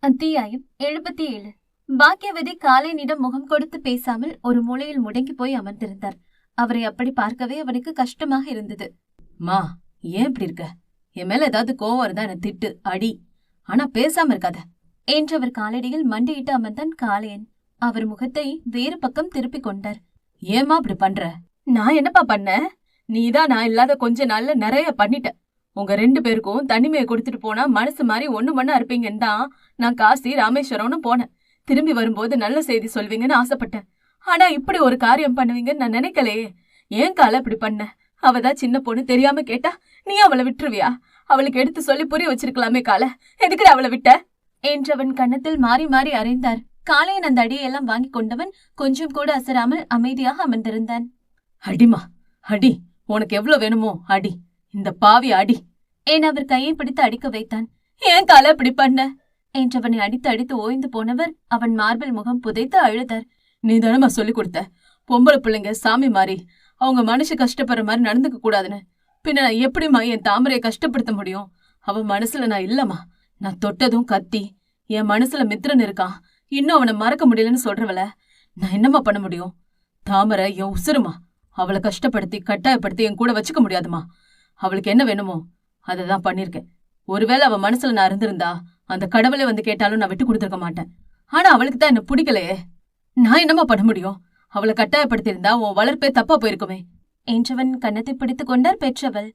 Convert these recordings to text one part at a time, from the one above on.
அத்தியாயம் எழுபத்தி ஏழு பாக்கியவதி காலைனிடம் முகம் கொடுத்து பேசாமல் ஒரு மூலையில் முடங்கி போய் அமர்ந்திருந்தார். அவரை அப்படி பார்க்கவே அவனுக்கு கஷ்டமாக இருந்தது. மா ஏன் இப்படி இருக்க? என் மேல ஏதாவது கோவம் இருந்தா என்ன திட்டு அடி. ஆனா பேசாம இருக்காத. என்று அவர் காலடியில் மண்டியிட்டு அமர்ந்தான் காளையன். அவர் முகத்தை வேறு பக்கம் திருப்பிக் கொண்டார். ஏம்மா இப்படி பண்ற? நான் என்னப்பா பண்ண? நீதான் நான் இல்லாத கொஞ்ச நாள்ல நிறைய பண்ணிட்ட. உங்க ரெண்டு பேருக்கும் தனிமையை கொடுத்துட்டு போனா மனசு மாதிரி ஒண்ணு மண்ணா இருப்பீங்கன்னு தான் நான் காசி ராமேஸ்வரம்னு போனேன். திரும்பி வரும்போது நல்ல செய்தி சொல்வீங்கன்னு ஆசைப்பட்டேன். ஆனா இப்படி ஒரு காரியம் பண்ணுவீங்கன்னு நான் நினைக்கலையே ஏன் கால இப்படி பண்ண? அவதான் சின்ன பொண்ணு தெரியாம கேட்டா நீ அவளை விட்டுருவியா? அவளுக்கு எடுத்து சொல்லி புரிய வச்சிருக்கலாமே கால. எதுக்கு அவளை விட்ட? என்றவன் கன்னத்தில் மாறி மாறி அறைந்தார். காலையின் அந்த அடியெல்லாம் வாங்கிக் கொண்டவன் கொஞ்சம் கூட அசராமல் அமைதியாக அமர்ந்திருந்தான். அடிமா அடி உனக்கு எவ்வளவு வேணுமோ அடி. இந்த பாவி அடி. என் அவர் கையை பிடித்து அடிக்க வைத்தான்? ஏன் கால இப்படி பண்ண? என்றவனை அடித்து அடித்து ஓய்ந்து போனவர் அவன் மார்பில் முகம் புதைத்து அழுதார். நீ தானமா சொல்லி கொடுத்த? பொம்பளை பிள்ளைங்க சாமி மாறி. அவங்க மனுஷ கஷ்டப்படுற மாதிரி நடந்துக்க கூடாதுன்னு. பின்ன நான் எப்படிம்மா என் தாமரையை கஷ்டப்படுத்த முடியும்? அவ மனசுல நான் இல்லம்மா. நான் தொட்டதும் கத்தி. என் மனசுல மித்திரன் இருக்கான். இன்னும் அவனை மறக்க முடியலன்னு சொல்றவள. நான் என்னம்மா பண்ண முடியும்? தாமரை என் உசுருமா. அவளை கஷ்டப்படுத்தி கட்டாயப்படுத்தி என் கூட வச்சுக்க முடியாதுமா. அவளுக்கு என்ன வேணுமோ அதை தான் பண்ணிருக்கேன். ஒருவேளை அவ மனசுல நான் இருந்திருந்தா அந்த கடவுளை வந்து கேட்டாலும் நான் விட்டு கொடுத்துருக்க மாட்டேன். ஆனா அவளுக்கு தான் என்ன பிடிக்கலையே. நான் என்னம்மா பண்ண முடியும்? அவளை கட்டாயப்படுத்தியிருந்தா உன் வளர்ப்பே தப்பா போயிருக்குமே. என்றவன் கன்னத்தை பிடித்துக் கொண்டார் பெற்றவள்.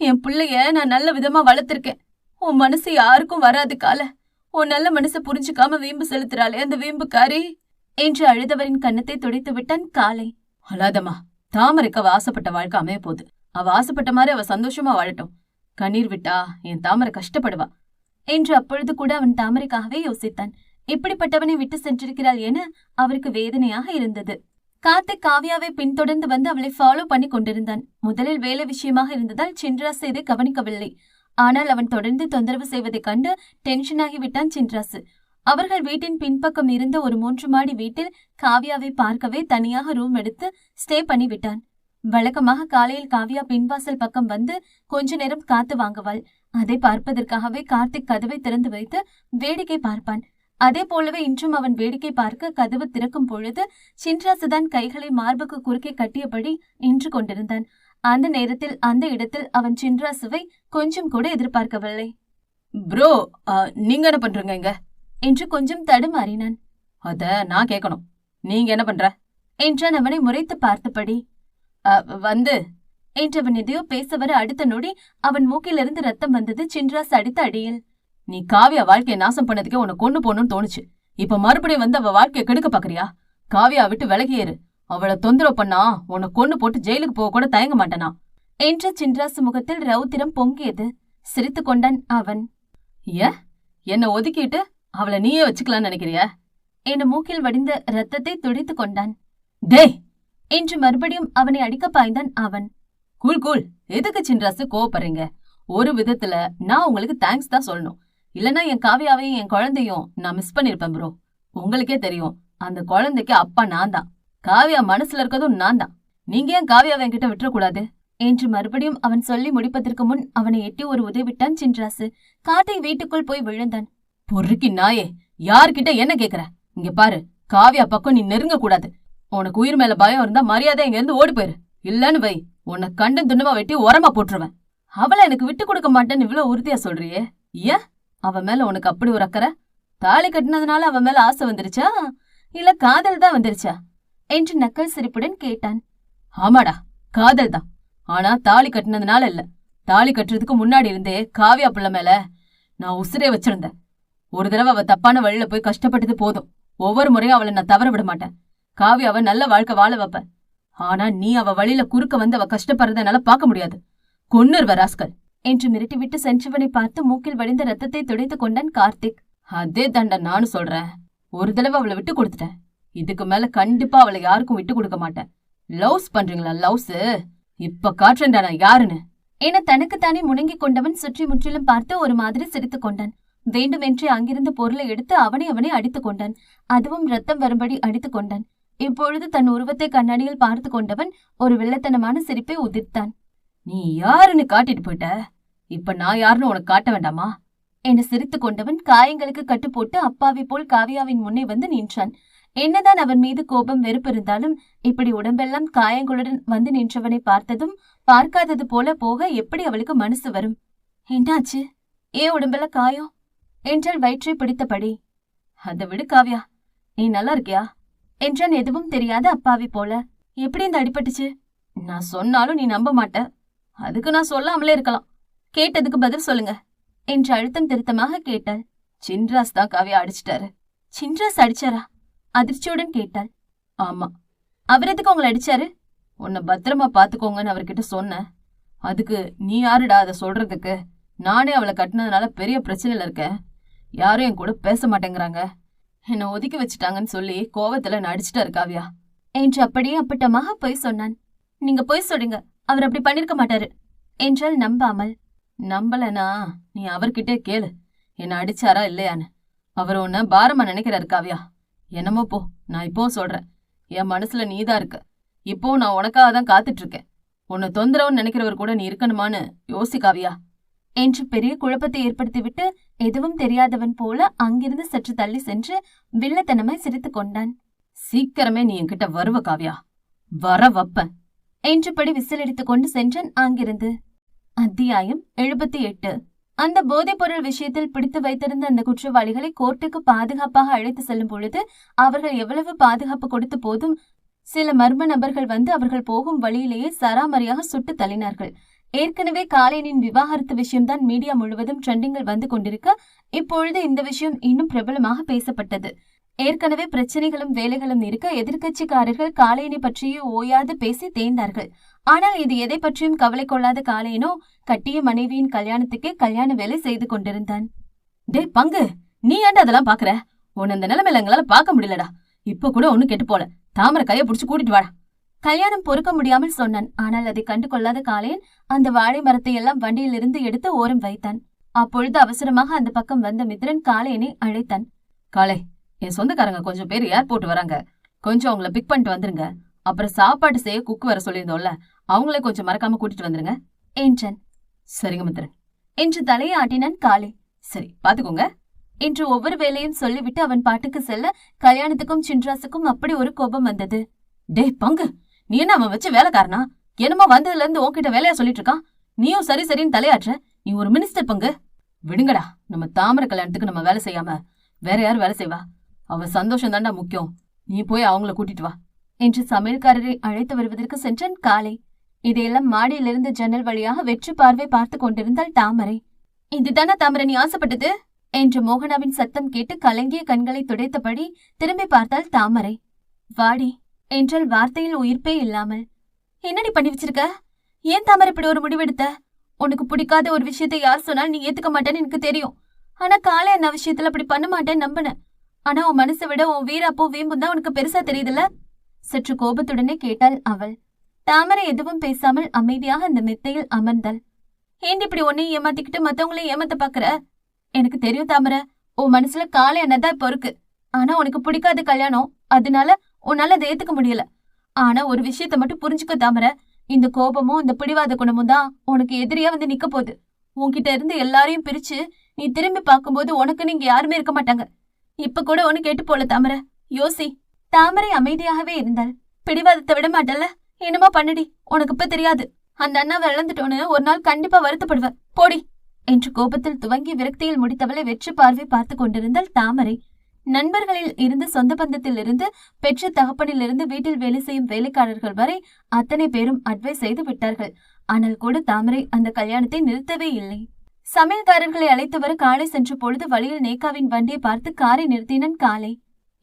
என் பிள்ளைய நான் நல்ல விதமா வளர்த்திருக்கேன். உன் மனசு யாருக்கும் வராது கால. உன் நல்ல மனசை புரிஞ்சுக்காம வீம்பு செலுத்துறாளே அந்த வீம்புக்காரி. என்று அழுதவரின் கன்னத்தை துடைத்து விட்டான் காளை அல்லாதம்மா தாமரைக்கு ஆசைப்பட்ட வாழ்க்கை அமைய போகுது. அவ ஆசைப்பட்ட மாதிரி அவ சந்தோஷமா வாழட்டும். கண்ணீர் விட்டா என் தாமரை கஷ்டப்படுவா. என்று அப்பொழுது கூட அவன் தாமரைக்காகவே யோசித்தான். இப்படிப்பட்டவனை விட்டு சென்றிருக்கிறாள் என அவருக்கு வேதனையாக இருந்தது. கார்த்திக் காவ்யாவை பின்தொடர்ந்து வந்து அவளை ஃபாலோ பண்ணி கொண்டிருந்தான். முதலில் வேலை விஷயமாக இருந்ததால் சின்ராசு இதை கவனிக்கவில்லை. ஆனால் அவன் தொடர்ந்து தொந்தரவு செய்வதைக் கண்டு டென்ஷனாகி விட்டான் சின்ராசு அவர்கள் வீட்டின் பின்பக்கம் இருந்த ஒரு மூன்று மாடி வீட்டில் காவ்யாவை பார்க்கவே தனியாக ரூம் எடுத்து ஸ்டே பண்ணிவிட்டான். வழக்கமாக காலையில் காவ்யா பின்வாசல் பக்கம் வந்து கொஞ்ச நேரம் காத்து வாங்குவாள். அதை பார்ப்பதற்காகவே கார்த்திக் கதவை திறந்து வைத்து வேடிக்கை பார்ப்பான். அதே போலவே இன்றும் அவன் வேடிக்கை பார்க்க கதவு திறக்கும் பொழுது சின்ராசுதான் கைகளை மார்புக்கு குறுக்கே கட்டியபடி நின்று கொண்டிருந்தான். அந்த நேரத்தில் அந்த இடத்தில் அவன் சின்ராசுவை கொஞ்சம் கூட எதிர்பார்க்கவில்லை. ப்ரோ நீங்க என்ன பண்றீங்க இங்க? என்று கொஞ்சம் தடுமாறினான். அத நான் கேட்கணும் நீங்க என்ன பண்ற? என்றான் அவனை முறைத்து பார்த்தபடி. வந்து. என்றவன் எதையோ பேச வர அடுத்த நொடி அவன் மூக்கிலிருந்து ரத்தம் வந்தது சின்ராஸ் அடித்த அடியில். நீ காவியா வாழ்க்கையை நாசம் பண்ணதுக்கே உன்னை கொண்டு போகணும்னு தோணுச்சு. இப்ப மறுபடியும் வந்து அவ வாழ்க்கையை கெடுக்க பாக்குறியா? காவியா விட்டு விலகியேறு அவளை தொந்தரவு பண்ணா உன்னை கொண்டு போட்டு ஜெயிலுக்கு போக கூட தயங்க மாட்டேனா? என்ற சின்ராஸ் முகத்தில் ரௌத்திரம் பொங்கியது. சிரித்துக் கொண்டான் அவன். ஏ என்ன ஒதுக்கிட்டு அவளை நீயே வச்சுக்கலாம்னு நினைக்கிறிய? என்ன மூக்கில் வடிந்த ரத்தத்தை துடித்து கொண்டான். டேய் என்று மறுபடியும் அவனை அடிக்க பாய்ந்தான் அவன். Cool cool. எதுக்கு சின்ராசு கோவப்படுறீங்க? ஒரு விதத்துல நான் உங்களுக்கு தேங்க்ஸ் தான் சொல்லணும். இல்லனா என் காவியாவையும் என் குழந்தையும் நான் மிஸ் பண்ணிருப்பேன் ப்ரோ உங்களுக்கே தெரியும் அந்த குழந்தைக்கு அப்பா நான் தான். காவியா மனசுல இருக்கதும் நான் தான். நீங்க ஏன் காவியாவை என்கிட்ட விட்டுறக்கூடாது? என்று மறுபடியும் அவன் சொல்லி முடிப்பதற்கு முன் அவனை எட்டி ஒரு உதவிட்டான் சின்ராசு. கார்த்திக் வீட்டுக்குள் போய் விழுந்தான். பொறுக்கி நாயே யார்கிட்ட என்ன கேக்குற? இங்க பாரு காவியா பக்கம் நீ நெருங்க கூடாது உனக்கு உயிர் மேல பயம் இருந்தா மரியாதை இங்க இருந்து ஓடி போயிரு. இல்லன்னு வை. உன்னை கண்டு துண்ணமா வெட்டி உரமா போட்டுருவேன். அவளை எனக்கு விட்டு கொடுக்க மாட்டேன்னு இவ்வளவு உறுதியா சொல்றியே. ஏன்? அவ மேல உனக்கு அப்படி ஒரு அக்கறை? தாலி கட்டினதுனால அவ மேல ஆசை வந்துருச்சா? இல்ல காதல் தான் வந்துருச்சா? என்று நக்கல் சிரிப்புடன் கேட்டான். ஆமாடா காதல் தான். ஆனா தாலி கட்டினதுனால இல்ல. தாலி கட்டுறதுக்கு முன்னாடி இருந்தே காவியா புள்ள மேல நான் உசுரே வச்சிருந்தேன். ஒரு தடவை அவ தப்பான வழியில போய் கஷ்டப்பட்டது போதும். ஒவ்வொரு முறையும் அவளை நான் தவற விட மாட்டேன். காவியாவை நல்ல வாழ்க்கை வாழ வைப்பேன் ஆனா நீ அவ வழியில குறுக்க வந்து அவ கஷ்டப்படுறத என்னால பார்க்க முடியாது. கொன்னுருவ ராஸ்கல். என்று மிரட்டிவிட்டு சென்றவனை பார்த்து மூக்கில் வடிந்த ரத்தத்தை துடைத்துக் கொண்டான் கார்த்திக். அதே தண்டை நானும் சொல்றேன். ஒரு தடவை அவளை விட்டு கொடுத்துட்டேன். இதுக்கு மேல கண்டிப்பா அவளை யாருக்கும் விட்டு கொடுக்க மாட்டேன். லவ்ஸ் பண்றீங்களா லவ்ஸ்? இப்ப காட்டுறேன்டா நான் யாருன்னு. என தனக்குத்தானே முணங்கிக் கொண்டவன் சுற்றி முற்றிலும் பார்த்து ஒரு மாதிரி சிரித்துக் கொண்டான். வேண்டுமென்றே அங்கிருந்த பொருளை எடுத்து அவனை அவனை அடித்துக் கொண்டான். அதுவும் ரத்தம் வரும்படி அடித்துக் கொண்டான். இப்பொழுது தன் உருவத்தை கண்ணாடியில் பார்த்து கொண்டவன் ஒரு வெள்ளத்தனமான சிரிப்பை உதிர்த்தான். நீ யாருன்னு காட்டிட்டு போயிட்ட? இப்ப நான் யாருன்னு உனக்கு காட்ட வேண்டாமா? என சிரித்துக் கொண்டவன் காயங்களுக்கு கட்டுப்போட்டு அப்பாவி போல் காவியாவின் முன்னே வந்து நின்றான். என்னதான் அவன் மீது கோபம் வெறுப்பு இருந்தாலும் இப்படி உடம்பெல்லாம் காயங்களுடன் வந்து நின்றவனை பார்த்ததும் பார்க்காதது போல போக எப்படி அவளுக்கு மனசு வரும்? என்னாச்சு? ஏன் உடம்பெல்லாம் காயம்? என்றால் வயிற்றை பிடித்தபடி. அதை விடு காவியா நீ நல்லா இருக்கியா? என்றான் எதுவும் தெரியாத அப்பாவி போல. எப்படி இந்த அடிபட்டுச்சு? நான் சொன்னாலும் நீ நம்ப மாட்ட. அதுக்கு நான் சொல்லாமலே இருக்கலாம். கேட்டதுக்கு பதில் சொல்லுங்க என்று அழுத்தம் திருத்தமாக கேட்டாள். சின்ராஸ் தான் காவியா அடிச்சிட்டாரு. சின்ராஸ் அடிச்சாரா? அதிர்ச்சியுடன் கேட்டாள். ஆமா. அவர் எதுக்கு உங்களை அடிச்சாரு? உன்னை பத்திரமா பாத்துக்கோங்கன்னு அவர்கிட்ட சொன்னேன். அதுக்கு நீ யாருடா அதை சொல்றதுக்கு? நானே அவளை கட்டினதுனால பெரிய பிரச்சனையில இருக்க யாரும் என் கூட பேச மாட்டேங்கிறாங்க. என்னை ஒதுக்கி வச்சுட்டாங்கன்னு சொல்லி கோவத்துல நடிச்சிட்டாரு காவியா. என்று அப்படியே அப்பட்டமாக பொய் சொன்னான். நீங்க பொய் சொல்றீங்க அவர் அப்படி பண்ணிருக்க மாட்டாரு. என்றால் நம்பாமல் நம்பலனா நீ அவர்கிட்டே கேளு. என்ன அடிச்சாரா இல்லையான்னு. அவர் உன்ன பாரமா நினைக்கிறாரு காவியா. என்னமோ போ நான் இப்போவும் சொல்றேன். என் மனசுல நீதான் இருக்க. இப்போ நான் உனக்காக தான் காத்துட்டு இருக்கேன். உன்னை தொந்தரவுன்னு நினைக்கிறவர் கூட நீ இருக்கணுமான்னு யோசி காவியா. என்று பெரிய குழப்பத்தை ஏற்படுத்திவிட்டு எதுவும் தெரியாதவன் போல அங்கிருந்து சற்று தள்ளி சென்று வில்லத்தனமாய் சிரித்து கொண்டான். சீக்கிரமே நீ என்கிட்ட வருவ காவியா. வர வப்ப. என்றபடி விசிலடித்துக் கொண்டு சென்றான் அங்கிருந்து. அத்தியாயம் எழுபத்தி எட்டு. அந்த போதைப்பொருள் விஷயத்தில் பிடித்து வைத்திருந்த அந்த குற்றவாளிகளை கோர்ட்டுக்கு பாதுகாப்பாக அழைத்து செல்லும் பொழுது அவர்கள் எவ்வளவு பாதுகாப்பு கொடுத்த போதும்? சில மர்ம நபர்கள் வந்து அவர்கள் போகும் வழியிலேயே சராமரியாக சுட்டு தள்ளினார்கள். ஏற்கனவே காலேனின் விவாகரத்து விஷயம்தான் மீடியா முழுவதும் ட்ரெண்டிங்கில் வந்து கொண்டிருக்க. இப்பொழுது இந்த விஷயம் இன்னும் பிரபலமாக பேசப்பட்டது. ஏற்கனவே பிரச்சனைகளும் வேலைகளும் இருக்க எதிர்க்கட்சிக்காரர்கள் காளையனை பற்றியே ஓயாது பேசி தேர்ந்தார்கள் ஆனால் இது எதை பற்றியும் கவலை கொள்ளாத காளையனோ கட்டிய மனைவியின் கல்யாணத்துக்கே கல்யாண வேலை செய்து கொண்டிருந்தான். டே பங்கு! நீ ஏன்டா அதெல்லாம் பாக்குற? உன் அந்த நிலைமையில எங்களால பார்க்க முடியலடா. இப்ப கூட ஒண்ணு கெட்டு போல. தாமரை கைய புடிச்சு கூட்டிட்டு வாடா. கல்யாணம் பொறுக்க முடியாமல் சொன்னான். ஆனால் அதை கண்டு கொள்ளாத காளையன் அந்த வாழை மரத்தை எல்லாம் வண்டியிலிருந்து எடுத்து ஓரம் வைத்தான். அப்பொழுது அவசரமாக அந்த பக்கம் வந்த மித்ரன் காளையனை அழைத்தான். காளை என் சொந்தக்காரங்க கொஞ்சம் பேர் ஏர்போர்ட் வராங்க. கொஞ்சம் அவங்கள பிக் பண்ணிட்டு வந்துருங்க. அப்புறம் சாப்பாடு செய்ய குக் வர சொல்லியிருந்தோம்ல அவங்களே கொஞ்சம் மறக்காம கூட்டிட்டு வந்துருங்க. என்றான். சரிங்க மித்ரன். என்று தலையை ஆட்டினான் காளை. சரி பாத்துக்கோங்க என்று ஒவ்வொரு வேலையும் சொல்லிவிட்டு அவன் பாட்டுக்கு செல்ல கல்யாணத்துக்கும் சின்ராசுக்கும் அப்படி ஒரு கோபம் வந்தது. டே பங்கு! நீ என்ன அவன் வச்சு வேலைக்காரனா? என்னமோ வந்ததுல இருந்து உன்கிட்ட வேலையா சொல்லிட்டு இருக்கான். நீயும் சரி சரின்னு தலையாற்ற நீ ஒரு மினிஸ்டர் பங்கு. விடுங்கடா நம்ம தாமரை கல்யாணத்துக்கு நம்ம வேலை செய்யாம வேற யார் வேலை செய்வா? அவ சந்தோஷம் தாண்டா முக்கியம். நீ போய் அவங்கள கூட்டிட்டு வா. என்று சமையல்காரரை அழைத்து வருவதற்கு சென்றன் காலை. இதையெல்லாம் மாடியிலிருந்து ஜன்னல் வழியாக வெற்றி பார்வை பார்த்து கொண்டிருந்தாள் தாமரை. இதுதானா தாமரை நீ ஆசைப்பட்டது? என்று மோகனாவின் சத்தம் கேட்டு கலங்கிய கண்களை துடைத்தபடி திரும்பி பார்த்தாள் தாமரை. வாடி என்றால் வார்த்தையில் உயிர்ப்பே இல்லாமல். என்னடி பண்ணி வச்சிருக்க? ஏன் தாமரை இப்படி ஒரு முடிவெடுத்த? உனக்கு பிடிக்காத ஒரு விஷயத்தை யார் சொன்னாலும் நீ ஏத்துக்க மாட்டேன்னு எனக்கு தெரியும். ஆனா காலை அந்த விஷயத்துல அப்படி பண்ண மாட்டேன்னு நம்பினேன் ஆனா உன் மனசை விட உன் வீராப்போ வீம்பும் தான் உனக்கு பெருசா தெரியுதுல்ல? சற்று கோபத்துடனே கேட்டாள் அவள். தாமரை எதுவும் பேசாமல் அமைதியாக அந்த மெத்தையில் அமர்ந்தாள். ஏண்டி இப்படி உன்னையும் ஏமாத்திக்கிட்டு மத்தவங்களையும் ஏமாத்த பாக்குற? எனக்கு தெரியும் தாமரை உன் மனசுல காலை என்னதான் இப்போ இருக்கு. ஆனா உனக்கு பிடிக்காத கல்யாணம் அதனால உன்னால அதை ஏத்துக்க முடியல. ஆனா ஒரு விஷயத்த மட்டும் புரிஞ்சுக்க தாமர. இந்த கோபமும் இந்த பிடிவாத குணமும் தான் உனக்கு எதிரியா வந்து நிக்க போகுது. உன்கிட்ட இருந்து எல்லாரையும் பிரிச்சு நீ திரும்பி பார்க்கும்போது உனக்கு நீங்க யாருமே இருக்க மாட்டாங்க. இப்ப கூட ஒண்ணு கேட்டு போல தாமர. யோசி. தாமரை அமைதியாகவே இருந்தாள். பிடிவாதத்தை விட மாட்டல என்னமோ பண்ணுடி. உனக்கு இப்ப தெரியாது. அந்த அண்ணாவை இழந்துட்டோன்னு ஒரு நாள் கண்டிப்பா வருத்தப்படுவ போடி. என்று கோபத்தில் துவங்கி விரக்தியில் முடித்தவளை வெற்றி பார்வை பார்த்து கொண்டிருந்தாள் தாமரை. நண்பர்களில் இருந்து சொந்த பந்தத்தில் இருந்து பெற்ற தகப்பனில் இருந்து வீட்டில் வேலை செய்யும் வேலைக்காரர்கள் வரை அத்தனை பேரும் அட்வைஸ் செய்து விட்டார்கள். ஆனால் கூட தாமரை அந்த கல்யாணத்தை நிறுத்தவே இல்லை. சமையல்காரர்களை அழைத்து வர காலை சென்ற பொழுது வழியில் நேகாவின் வண்டியை பார்த்து காரை நிறுத்தினன் காலை.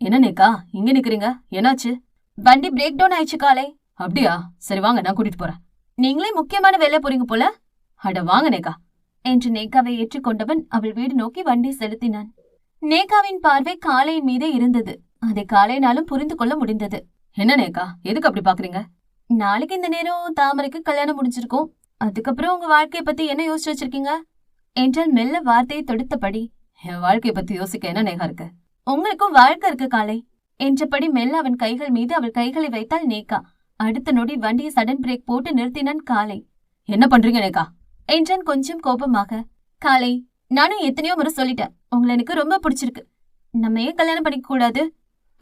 என்ன நேகா இங்க நிக்கிறீங்க? என்னாச்சு? வண்டி பிரேக் டவுன் ஆயிடுச்சு காலை. அப்படியா? சரி வாங்க நான் கூட்டிட்டு போறேன். நீங்களே முக்கியமான வேலை போறீங்க போல? அட வாங்க நேகா என்று நேகாவை ஏற்றுக்கொண்டவன் அவள் வீடு நோக்கி வண்டி செலுத்தினான். நேகாவின் பார்வை காளையின் மீதே இருந்தது. அதை காளையினாலும் புரிந்து கொள்ள முடிந்தது. என்ன நேகா? எதுக்கு அப்படி பாக்குறீங்க? நாளைக்கு இந்த நேரம் தாமரைக்கு கல்யாணம் முடிஞ்சிருக்கும். அதுக்கப்புறம் உங்க வாழ்க்கைய பத்தி என்ன யோசிச்சு வச்சிருக்கீங்க? என்றால் மெல்ல வார்த்தையை தொடுத்தபடி என் வாழ்க்கைய பத்தி யோசிக்க என்ன நேகா இருக்கு? உங்களுக்கும் வாழ்க்கை இருக்கு காளை என்றபடி மெல்ல அவன் கைகள் மீது அவள் கைகளை வைத்தாள் நேகா. அடுத்த நொடி வண்டியை சடன் பிரேக் போட்டு நிறுத்தினான் காலை. என்ன பண்றீங்க நேகா? என்றான் கொஞ்சம் கோபமாக. காலை நானும் எத்தனையோ முறை சொல்லிட்டேன். உங்களை எனக்கு ரொம்ப பிடிச்சிருக்கு. நம்ம ஏன் கல்யாணம் பண்ணிக்க கூடாது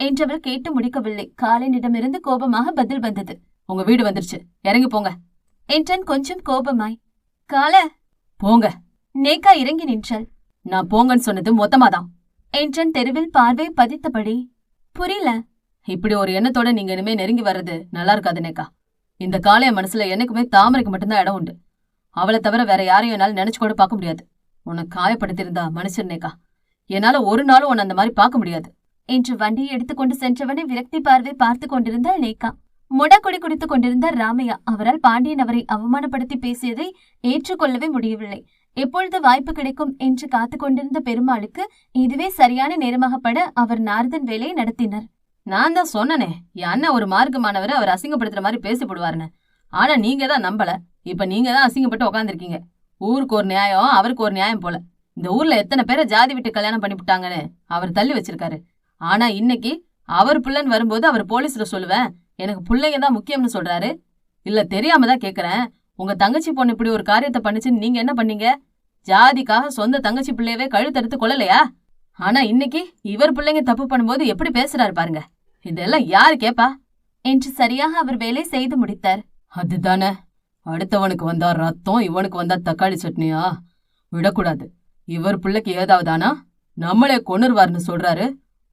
என்றவள் கேட்டு முடிக்கவில்லை. காலினிடமிருந்து கோபமாக பதில் வந்தது. உங்க வீடு வந்துருச்சு. இறங்கி போங்க. என்றான் கொஞ்சம் கோபமாய் கால போங்க. நேக்கா இறங்கி நின்றாள். நான் போங்கன்னு சொன்னது மொத்தமாதான். என்றான் தெருவில் பார்வை பதித்தபடி புரியல. இப்படி ஒரு எண்ணத்தோட நீங்க இனிமே நெருங்கி வர்றது நல்லா இருக்காது நேக்கா. இந்த காளைய மனசுல என்னைக்குமே தாமரைக்கு மட்டும்தான் இடம் உண்டு. அவளை தவிர வேற யாரையும் என்னால நினைச்சு கூட பார்க்க முடியாது. உன்னை காயப்படுத்தியிருந்தா மனுஷன் நேக்கா. என்னால ஒரு நாளும் உன்னை அந்த மாதிரி பார்க்க முடியாது. என்று வண்டியை எடுத்துக்கொண்டு சென்றவனை விரக்தி பார்வை பார்த்து கொண்டிருந்தாள் நேக்கா முடக்குடி குடித்துக் கொண்டிருந்தார் ராமையா அவரால் பாண்டியன் அவரை அவமானப்படுத்தி பேசியதை ஏற்றுக்கொள்ளவே முடியவில்லை. எப்பொழுது வாய்ப்பு கிடைக்கும் என்று காத்து கொண்டிருந்த பெருமாளுக்கு இதுவே சரியான நேரமாகப்பட அவர் நாரதன் வேலையை நடத்தினர். நான் தான் சொன்னனே என்ன ஒரு மார்க்கமானவரை அவர் அசிங்கப்படுத்துற மாதிரி பேசிப்படுவாருன்னு. ஆனா நீங்க தான் நம்பல. இப்ப நீங்க தான் அசிங்கப்பட்டு உட்காந்துருக்கீங்க ஊருக்கு ஒரு நியாயம் அவருக்கு ஒரு நியாயம் போல. இந்த ஊர்ல எத்தனை பேரை ஜாதி விட்டு கல்யாணம் பண்ணிவிட்டாங்கன்னு அவர் தள்ளி வச்சிருக்காரு. ஆனா இன்னைக்கு அவர் புள்ளன்னு வரும்போது அவர் போலீஸ்ல சொல்லுவேன் எனக்கு பிள்ளைங்க தான் முக்கியம்னு சொல்றாரு. இல்ல தெரியாம தான் கேக்குறேன். உங்க தங்கச்சி பொண்ணு இப்படி ஒரு காரியத்தை பண்ணுச்சுன்னு நீங்க என்ன பண்ணீங்க? ஜாதிக்காக சொந்த தங்கச்சி பிள்ளையவே கழுத்தறுத்து கொள்ளலையா ஆனா இன்னைக்கு இவர் பிள்ளைங்க தப்பு பண்ணும்போது எப்படி பேசுறாரு பாருங்க. இதெல்லாம் யாரு கேப்பா? என்று சரியாக அவர் வேலை செய்து முடித்தார். அதுதானே. அடுத்தவனுக்கு வந்தா ரத்தம் இவனுக்கு வந்தா தக்காளி சட்னியா? விடக்கூடாது. இவர் பிள்ளைக்கு ஏதாவதானா? நம்மளே கொண்டுருவார்னு சொல்றாரு.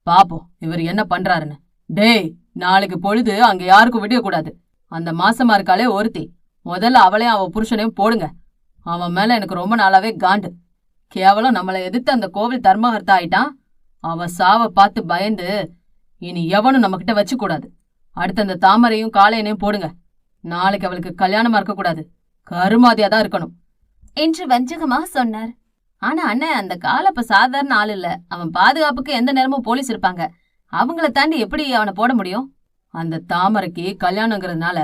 பாப்போம் இவர் என்ன பண்றாருன்னு. டேய் நாளைக்கு பொழுது அங்க யாருக்கும் விடக்கூடாது அந்த மாசமா இருக்காளே ஒருத்தி. முதல்ல அவளையும் அவன் புருஷனையும் போடுங்க. அவன் மேல எனக்கு ரொம்ப நாளாவே காண்டு. கேவலம் நம்மளை எதிர்த்து அந்த கோவில் தர்மகர்த்தா ஆயிட்டான். அவன் சாவை பார்த்து பயந்து இனி எவனும் நம்மகிட்ட வச்சுக்கூடாது அடுத்து அந்த தாமரையும் காளையனையும் போடுங்க. நாளைக்கு அவளுக்கு கல்யாணமா இருக்கக்கூடாது கருமாதியா தான் இருக்கணும். என்று வஞ்சகமாக சொன்னார். ஆனா அண்ணன் அந்த கால இப்ப சாதாரண ஆள் இல்ல. அவன் பாதுகாப்புக்கு எந்த நேரமும் போலீஸ் இருப்பாங்க. அவங்கள தாண்டி எப்படி அவனை போட முடியும்? அந்த தாமரைக்கு கல்யாணங்கிறதுனால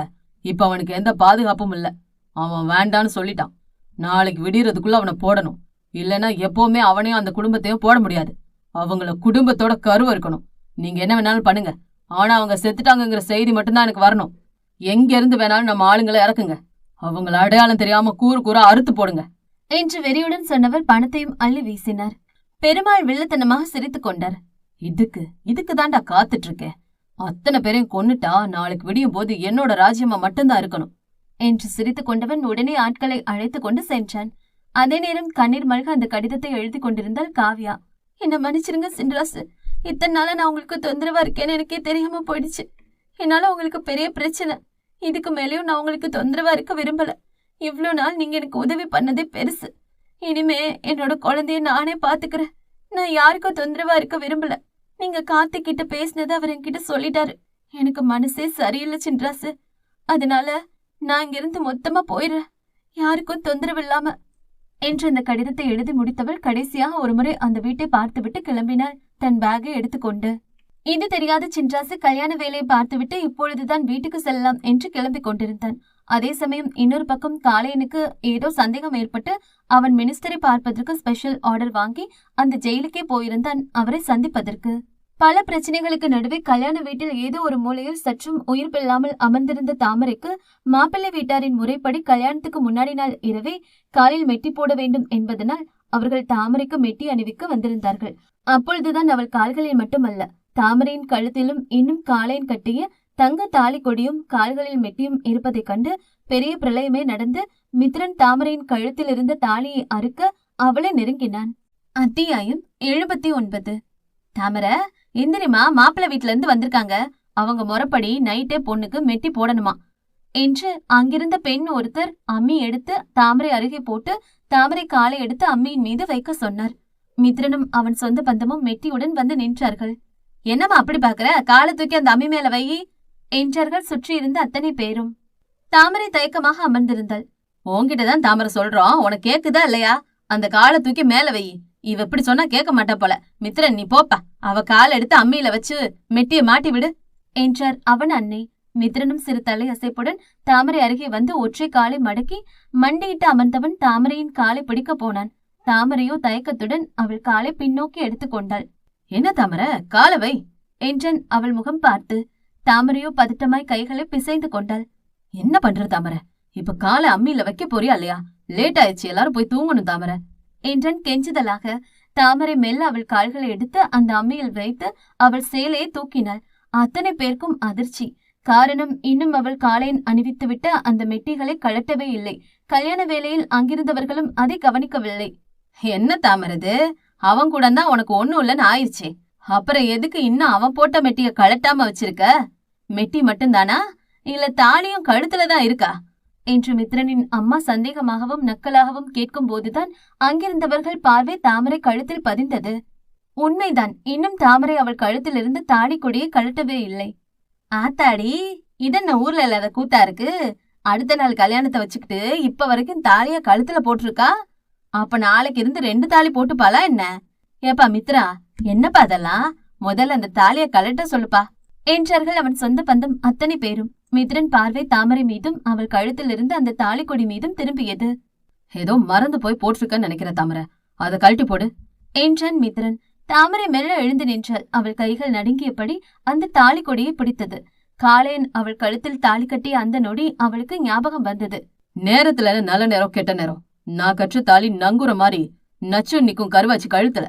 இப்ப அவனுக்கு எந்த பாதுகாப்பும் இல்ல. அவன் வேண்டான்னு சொல்லிட்டான். நாளைக்கு விடியறதுக்குள்ள அவனை போடணும். இல்லைன்னா எப்பவுமே அவனையும் அந்த குடும்பத்தையும் போட முடியாது. அவங்கள குடும்பத்தோட கருவ இருக்கணும். நீங்க என்ன வேணாலும் பண்ணுங்க. ஆனா அவங்க செத்துட்டாங்கங்கிற செய்தி மட்டும்தான் எனக்கு வரணும். எங்க இருந்து வேணாலும் நம்ம ஆளுங்களை இறக்குங்க. அவங்கள அடையாளம் தெரியாம கூறு கூறா அறுத்து போடுங்க. என்று வெறியுடன் சொன்னவர் பணத்தையும் அள்ளி வீசினார். பெருமாள் வில்லத்தனமாக சிரித்துக் கொண்டார். இதுக்கு இதுக்கு தாண்டா காத்துட்டு இருக்கேன் அத்தனை பேரையும் கொன்னுட்டா நாளைக்கு விடியும் போது என்னோட ராஜ்யமா மட்டும்தான் இருக்கணும். என்று சிரித்துக் கொண்டவன் உடனே ஆட்களை அழைத்துக் கொண்டு சென்றான். அதே நேரம் கண்ணீர் மல்க அந்த கடிதத்தை எழுதி கொண்டிருந்தால் காவ்யா. என்ன மன்னிச்சிருங்க சின்ராசு. இத்தனை நாளா நான் உங்களுக்கு தொந்தரவா இருக்கேன்னு எனக்கே தெரியாம போயிடுச்சு. என்னால உங்களுக்கு பெரிய பிரச்சனை. இதுக்கு மேலேயும் நான் உங்களுக்கு தொந்தரவா இருக்க விரும்பல. இவ்ளோ நாள் நீங்க எனக்கு உதவி பண்ணதே பெருசு. இனிமே என்னோட குழந்தைய நானே பாத்துக்கிறேன். நான் யாருக்கும் தொந்தரவா இருக்க விரும்பல. நீங்க கார்த்திக்கிட்ட பேசினதை அவர் என்கிட்ட சொல்லிட்டாரு. எனக்கு மனசே சரியில்லை சின்ராசு. அதனால நான் இங்கிருந்து மொத்தமா போயிடுறேன். யாருக்கும் தொந்தரவு இல்லாம. என்று அந்த கடிதத்தை எழுதி முடித்தவள் கடைசியாக ஒருமுறை அந்த வீட்டை பார்த்துவிட்டு கிளம்பினாள் தன் பேக்கை எடுத்துக்கொண்டு. இது தெரியாத சின்ராசு கல்யாண வேலையை பார்த்துவிட்டு இப்பொழுதுதான் வீட்டுக்கு செல்லலாம் என்று கிளம்பிக் கொண்டிருந்தான். அதே சமயம் இன்னொரு பக்கம் காளையனுக்கு ஏதோ சந்தேகம் ஏற்பட்டு அவன் மினிஸ்டரை பார்ப்பதற்கு ஸ்பெஷல் ஆர்டர் வாங்கி அந்த ஜெயிலுக்கே போயிருந்தான் அவரை சந்திப்பதற்கு. பல பிரச்சனைகளுக்கு நடுவே கல்யாண வீட்டில் ஏதோ ஒரு மூலையில் சற்றும் உயிர் பில்லாமல் அமர்ந்திருந்த தாமரைக்கு மாப்பிள்ளை வீட்டாரின் முறைப்படி கல்யாணத்துக்கு முன்னாடி நாள் இரவே காலில் மெட்டி போட வேண்டும் என்பதனால் அவர்கள் தாமரைக்கு மெட்டி அணிவிக்க வந்திருந்தார்கள். அப்பொழுதுதான் அவள் கால்களில் மட்டுமல்ல தாமரையின் கழுத்திலும் இன்னும் காளையன் கட்டிய தங்க தாலி கொடியும் கால்களில் மெட்டியும் இருப்பதைக் கண்டு பெரிய பிரளயமே நடந்து மித்ரன் தாமரையின் கழுத்தில் இருந்த தாலியை அறுக்க அவளை நெருங்கினான். அத்தியாயம் எழுபத்தி ஒன்பது தாமரை இந்திரிமா மாப்பிள்ளை வீட்ல இருந்து வந்திருக்காங்க. அவங்க முறப்படி நைட்டே பொண்ணுக்கு மெட்டி போடணுமா? என்று அங்கிருந்த பெண் ஒருத்தர் அம்மி எடுத்து தாமரை அருகே போட்டு தாமரை காலை எடுத்து அம்மியின் மீது வைக்க சொன்னார். மித்ரனும் அவன் சொந்த பந்தமும் மெட்டியுடன் வந்து நின்றார்கள். என்னம்மா அப்படி பாக்குற காலை தூக்கி அந்த அம்மி மேல வை என்றார்கள் சுற்றியிருந்த அத்தனை பேரும். தாமரை தயக்கமாக அமர்ந்திருந்தாள். உன்கிட்டதான் தாமரை சொல்றோம். உனக்கு கேக்குதா இல்லையா? அந்த காலை தூக்கி மேல வை. இவ எப்படி சொன்னா கேட்க மாட்டா போல. மித்ரன் நீ போப்பா. அவ காலை எடுத்து அம்மியில வச்சு மெட்டிய மாட்டி விடு. என்றார் அவன் அன்னை. மித்ரனும் சிறு தலை அசைப்புடன் தாமரை அருகே வந்து ஒற்றை காலை மடக்கி மண்டியிட்டு அமர்ந்தவன் தாமரையின் காலை பிடிக்கப் போனான். தாமரையோ தயக்கத்துடன் அவள் காலை பின்னோக்கி எடுத்துக்கொண்டாள் என்ன தாமரை? காலை வை. என்றன் அவள் முகம் பார்த்து. தாமரையோ பதட்டமாய் கைகளை பிசைந்து கொண்டாள். என்ன பண்ற தாமரை? இப்ப காலை அம்மியில வைக்க போறியா இல்லையா? லேட் ஆயிடுச்சு எல்லாரும் போய் தூங்கணும் தாமரை. என்றன் கெஞ்சுதலாக தாமரை மெல்ல அவள் கால்களை எடுத்து அந்த அம்மியில் வைத்து அவள் சேலையை தூக்கினாள். அத்தனை பேருக்கும் அதிர்ச்சி. காரணம் இன்னும் அவள் காலையின் அணிவித்துவிட்டு அந்த மெட்டிகளை கழட்டவே இல்லை. கல்யாண வேளையில் அங்கிருந்தவர்களும் அதை கவனிக்கவில்லை. என்ன தாமரது அவன் கூட தான் உனக்கு ஒன்னும் இல்லைன்னு ஆயிடுச்சே. அப்புறம் எதுக்கு இன்னும் அவன் போட்ட மெட்டிய கழட்டாம வச்சிருக்க? மெட்டி மட்டும்தானா? இல்ல தாலியும் கழுத்துல தான் இருக்கா? என்று மித்ரனின் அம்மா சந்தேகமாகவும் நக்கலாகவும் கேட்கும் போதுதான் அங்கிருந்தவர்கள் பார்வை தாமரை கழுத்தில் பதிந்தது. உண்மைதான் இன்னும் தாமரை அவள் கழுத்திலிருந்து தாடி கொடியை கழட்டவே இல்லை. ஆத்தாடி இதென்ன ஊர்ல இல்லாத கூத்தா இருக்கு? அடுத்த நாள் கல்யாணத்தை வச்சுக்கிட்டு இப்ப வரைக்கும் தாலிய கழுத்துல போட்டிருக்கா? அப்ப நாளைக்கு இருந்து ரெண்டு தாலி போட்டுப்பாளா என்ன? ஏப்பா மித்ரா என்னப்பா அதெல்லாம்? முதல்ல அந்த தாலிய கழட்ட சொல்லுப்பா. என்றார்கள் அவன் சொந்த பந்தம் அத்தனை பேரும். மித்ரன் பார்வை தாமரை மீதும் அவள் கழுத்திலிருந்து அந்த தாலிக்கொடி மீதும் திரும்பியது. ஏதோ மறந்து போய் போட்டிருக்கன்னு நினைக்கிற தாமரை அதை கழட்டி போடு. என்றான் மித்ரன். தாமரை மெல்ல எழுந்து நின்றாள். அவள் கைகள் நடுங்கியபடி அந்த தாலி கொடியை பிடித்தது. காளையன் அவள் கழுத்தில் தாலி கட்டிய அந்த நொடி அவளுக்கு ஞாபகம் வந்தது. நேரத்துல நல்ல நேரம் கெட்ட நேரம். நான் கற்ற தாலி நங்குற மாதிரி நச்சு நிக்கும் கருவாச்சு கழுத்துல.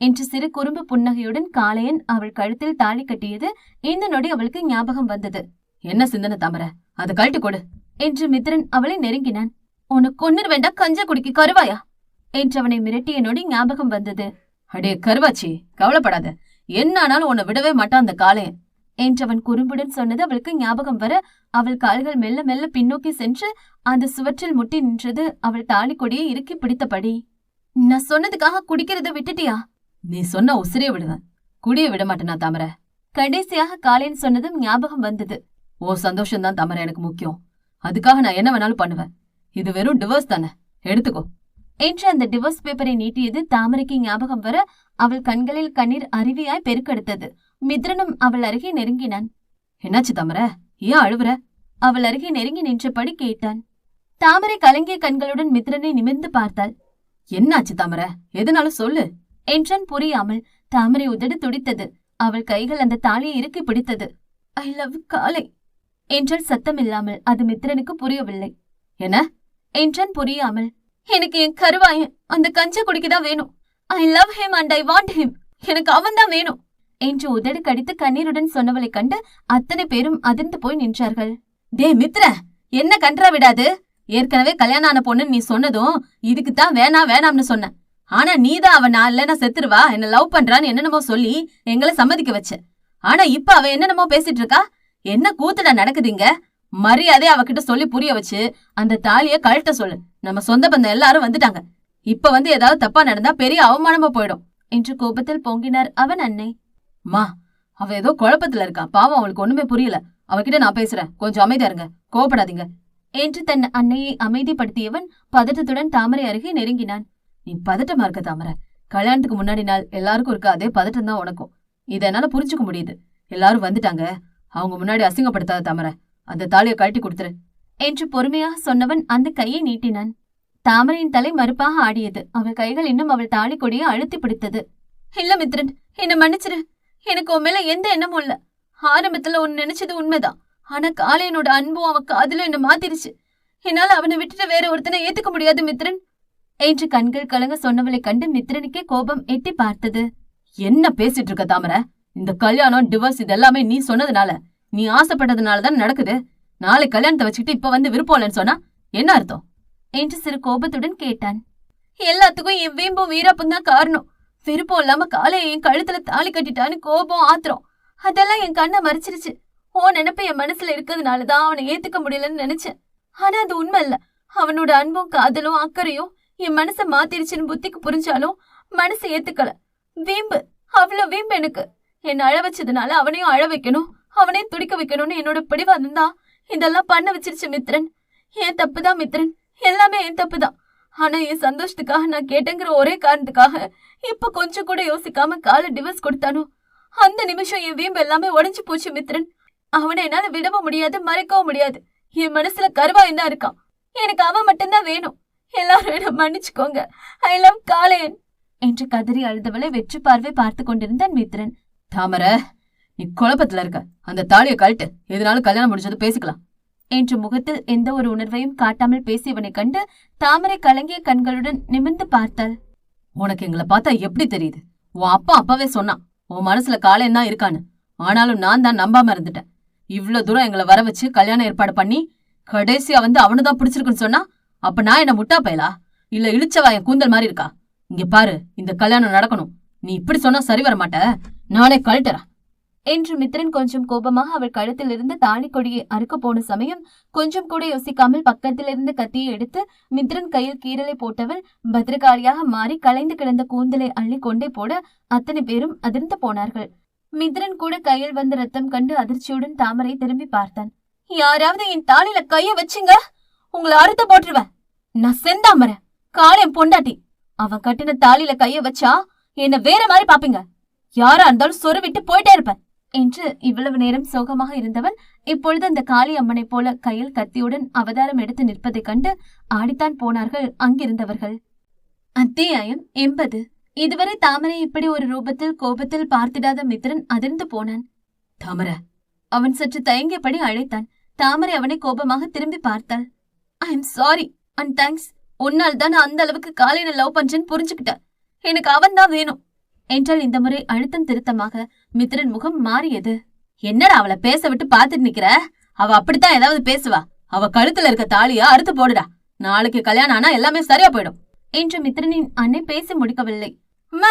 என்று சிறு குறும்பு புன்னகையுடன் காளையன் அவள் கழுத்தில் தாலி கட்டியது இந்த நொடி அவளுக்கு ஞாபகம் வந்தது. என்ன சிந்தனை தாமரை? அதை கழட்டி கொடு. என்று மித்ரன் அவளை நெருங்கினான். உனக்கு கொன்னிரு வேண்டாம் கஞ்ச குடிக்கு கருவாயா? என்று அவனை மிரட்டிய நொடி ஞாபகம் வந்தது. அடே கருவாச்சி கவலைப்படாத. என்ன ஆனாலும் உன்னை விடவே மாட்டான் அந்த காளையன். என்றவன் குறும்புடன் சொன்னது அவளுக்கு ஞாபகம் வர அவள் கால்கள் மெல்ல மெல்ல பின்னோக்கி சென்று அந்த சுவற்றில் முட்டி நின்றது அவள் தாலி கொடியை இறுக்கி பிடித்தபடி. நான் சொன்னதுக்காக குடிக்கிறத விட்டுட்டியா? நீ சொன்ன உசிரே விடுவேன். குடிய விட மாட்டேனா தாமரை. கடைசியாக காலேன் சொன்னதும் ஞாபகம் வந்தது. ஓ சந்தோஷம்தான் தாமரை எனக்கு முக்கியம். அதுக்காக நான் என்ன வேணாலும் பண்ணுவேன். இது வெறும் டிவோர்ஸ் தானே. எடுத்துக்கோ. என்று அந்த டிவோர்ஸ் பேப்பரை நீட்டியது தாமரைக்கு ஞாபகம் வர அவள் கண்களில் கண்ணீர் அருவியாய் பெருக்கெடுத்தது. மித்ரனும் அவள் அருகே நெருங்கினான். என்னாச்சு தாமர? ஏன் அழுவுற? அவள் அருகே நெருங்கி நின்றபடி கேட்டான். தாமரை கலங்கிய கண்களுடன் மித்ரனை நிமிர்ந்து பார்த்தாள். என்னாச்சு தாமர? எதுனாலும் சொல்லு. என்றான் புரியாமல் தாமரை உதடு துடித்தது. அவள் கைகள் அந்த தாலியை இறுக்கி பிடித்தது. ஐ லவ் காலை என்றால் சத்தமில்லாமல் அது மித்ரனுக்கு புரியவில்லை. என்ன? என்றான் புரியாமல் எனக்கு என் கருவாயன் அந்த கஞ்ச குடிக்கதான் வேணும். I love him and I want him. எனக்கு அவன்தான் வேணும். என்று உதடு கடித்து கண்ணீருடன் சொன்னவளைக் கண்டு அத்தனை பேரும் அதிர்ந்து போய் நின்றார்கள். டே மித்ர என்ன கன்றா விடாது ஏற்கனவே கல்யாணம் ஆன பொண்ணு நீ சொன்னதும் இதுக்கு தான் வேணாம் வேணாம்னு சொன்ன. ஆனா நீதான் அவ நான் இல்லைன்னா செத்துருவா? என்ன லவ் பண்றான்னு என்னென்னமோ சொல்லி எங்களை சம்மதிக்க வச்ச. ஆனா இப்ப அவ என்னென்னமோ பேசிட்டு இருக்கா? என்ன கூத்துடா நடக்குதுங்க? மரியாதை அவகிட்ட சொல்லி புரிய வச்சு அந்த தாலிய கழட்ட சொல்லு. நம்ம சொந்த பந்தம் எல்லாரும் வந்துட்டாங்க. இப்ப வந்து ஏதாவது தப்பா நடந்தா பெரிய அவமானமா போயிடும். என்று கோபத்தில் பொங்கினார் அவன் அன்னை. மா அவ ஏதோ குழப்பத்துல இருக்கா. பாவம் அவளுக்கு ஒண்ணுமே புரியல. அவகிட்ட நான் பேசுறேன். கொஞ்சம் அமைதியா இருங்க. கோபப்படாதீங்க என்று தன் அன்னையை அமைதிப்படுத்தியவன் பதட்டத்துடன் தாமரை அருகே நெருங்கினான். நீ பதட்டமா இருக்க தாமரை. கல்யாணத்துக்கு முன்னாடி நாள் எல்லாருக்கும் இருக்க அதே பதட்டம் தான் உனக்கும். இத என்னால புரிஞ்சுக்க முடியுது. எல்லாரும் வந்துட்டாங்க. அவங்க முன்னாடி அசிங்கப்படுத்தாத தாமரை. அந்த தாலியை கழட்டி கொடுத்துரு. என்று பொறுமையாக சொன்னவன் அந்த கையை நீட்டினான். தாமரையின் தலை மறுப்பாக ஆடியது. அவள் கைகள் இன்னும் அவள் தாலி கொடியை அழுத்தி பிடித்தது. இல்ல மித்ரன் என்ன மன்னிச்சிரு. எனக்கு உன் மேல எந்த எண்ணமும் இல்ல. ஆரம்பத்துல உன் நினைச்சது உண்மைதான். ஆனா காளையனோட அன்பும் அவன் காதலும் என்ன மாத்திருச்சு. என்னால அவனை விட்டுட்டு வேற ஒருத்தனை ஏத்துக்க முடியாது மித்ரன். என்று கண்கள் கலங்க சொன்னவளை கண்டு மித்ரனுக்கே கோபம் எட்டி பார்த்தது. என்ன பேசிட்டு இருக்க தாமர? இந்த கல்யாணம் டிவோர்ஸ் இது எல்லாமே நீ சொன்னதுனால. நீ ஆசைப்பட்டதுனால தான் நடக்குது. நாளை கல்யாணத்தை வச்சுக்கிட்டு இப்ப வந்து விருப்பம் இல்லைன்னு சொன்னா என்ன அர்த்தம்? என்று சிறு கோபத்துடன் கேட்டான். எல்லாத்துக்கும் என் வீம்பும் வீரப்பும் தான் காரணம். விருப்பம் இல்லாம காலையை என் கழுத்துல தாலி கட்டிட்டான்னு கோபம் ஆத்திரம். அதெல்லாம் என் கண்ணை மறைச்சிருச்சு. ஓ நினைப்பு என் மனசுல இருக்கிறதுனாலதான் அவனை ஏத்துக்க முடியலன்னு நினைச்சேன். ஆனா அது உண்மை இல்ல. அவனோட அன்பும் காதலும் அக்கறையும் என் மனசை மாத்திருச்சுன்னு புத்திக்கு புரிஞ்சாலும் மனசை ஏத்துக்கல. வீம்பு. அவ்வளவு வீம்பு எனக்கு. என்னை அழ வச்சதுனால அவனையும் அழ வைக்கணும் அவனையும் துடிக்க வைக்கணும்னு என்னோட பிடிவாதம் தான். இதெல்லாம் பண்ண வச்சிருச்சு மித்ரன். என் தப்புதான் மித்ரன். எல்லாமே என் தப்புதான் ஆனா என் சந்தோஷத்துக்காக நான் கேட்டேங்கிற ஒரே காரணத்துக்காக இப்ப கொஞ்சம் கூட யோசிக்காம கால டிவர்ஸ் கொடுத்தானோ? அந்த நிமிஷம் என் வீம்பு எல்லாமே உடஞ்சு போச்சு மித்ரன். அவனை என்னால விடவும் முடியாது மறைக்கவும் முடியாது. என் மனசுல கருவாயம் தான் இருக்கான். எனக்கு அவன் மட்டும்தான் வேணும். எல்லாரும் என்ன மன்னிச்சுக்கோங்க. ஐ லவ் காளையன் என்று கதறி அழுதவளை வெற்றி பார்வை பார்த்து கொண்டிருந்தான் மித்ரன். தாமரை நீ குழப்பத்துல இருக்க. அந்த தாலியை கழட்டு. எதுனாலும் கல்யாணம் முடிஞ்சது பேசிக்கலாம். என்று முகத்தில் எந்த ஒரு உணர்வையும் காட்டாமல் பேசியவனைக் கண்டு தாமரை கலங்கிய கண்களுடன் நிமிர்ந்து பார்த்தாள். உனக்கு எங்களை பார்த்தா எப்படி தெரியுது? உன் அப்பா அப்பாவே சொன்னான் உன் மனசுல காலையும் தான் இருக்கான்னு. ஆனாலும் நான் தான் நம்பாம இருந்துட்டேன். இவ்ளோ தூரம் எங்களை வர வச்சு கல்யாணம் ஏற்பாடு பண்ணி கடைசியா வந்து அவனு தான் பிடிச்சிருக்குன்னு சொன்னா அப்ப நான் என்ன முட்டா பயலா? இல்ல இழிச்சவா என் கூந்தல் மாதிரி இருக்கா? இங்க பாரு இந்த கல்யாணம் நடக்கணும். நீ இப்படி சொன்னா சரி வர மாட்ட. நானே கழட்டுறா என்று மித்ரன் கொஞ்சம் கோபமாக அவள் கழுத்திலிருந்து தாலி கொடியை அறுக்க போன சமயம் கொஞ்சம் கூட யோசிக்காமல் பக்கத்திலிருந்து கத்தியை எடுத்து மித்ரன் கையில் கீரலை போட்டவள் பத்திரகாளியாக மாறி கலைந்து கிடந்த கூந்தலை அள்ளி கொண்டே போட அத்தனை பேரும் அதிர்ந்து போனார்கள். மித்ரன் கூட கையில் வந்த ரத்தம் கண்டு அதிர்ச்சியுடன் தாமரை திரும்பி பார்த்தான். யாராவது என் தாலில கைய வச்சுங்க? உங்களை அறுத்த போட்டுருவேன். நான் செந்தாமர. காளையன் பொண்டாட்டி. அவன் கட்டின தாலில கைய வச்சா என்ன வேற மாதிரி பாப்பீங்க. யாரா இருந்தாலும் சொருவிட்டு போயிட்டே இருப்பேன். என்று இவ்வளவு நேரம் சோகமாக இருந்தவன் இப்பொழுது அந்த காளி அம்மனைப் போல கையில் கத்தியுடன் அவதாரம் எடுத்து நிற்பதைக் கண்டு ஆடித்தான் போனார்கள் அங்கிருந்தவர்கள். அத்தியாயம் எண்பது. இதுவரை தாமரை இப்படி ஒரு ரூபத்தில் கோபத்தில் பார்த்திடாத மித்ரன் அதிர்ந்து போனான். தாமர. அவன் சற்று தயங்கியபடி அழைத்தான். தாமரை அவனை கோபமாக திரும்பி பார்த்தாள். I am sorry and thanks உன்னால் தான் நான் அந்த அளவுக்கு காலையில லவ் பண்றேன்னு புரிஞ்சுக்கிட்டேன். எனக்கு அவன் தான் வேணும். என்றால் இந்த முறை அழுத்தம் திருத்தமாக மித்ரன் முகம் மாறியது. என்னடா அவளை பேச விட்டு பாத்துட்டு நிக்கிற? அவ அப்படித்தான் ஏதாவது பேசுவா? அவ கழுத்துல இருக்க தாலியா அறுத்து போடுடா. நாளைக்கு கல்யாணம் ஆனா எல்லாமே சரியா போயிடும். என்று மித்ரனின் அன்னை பேசி முடிக்கவில்லை. ம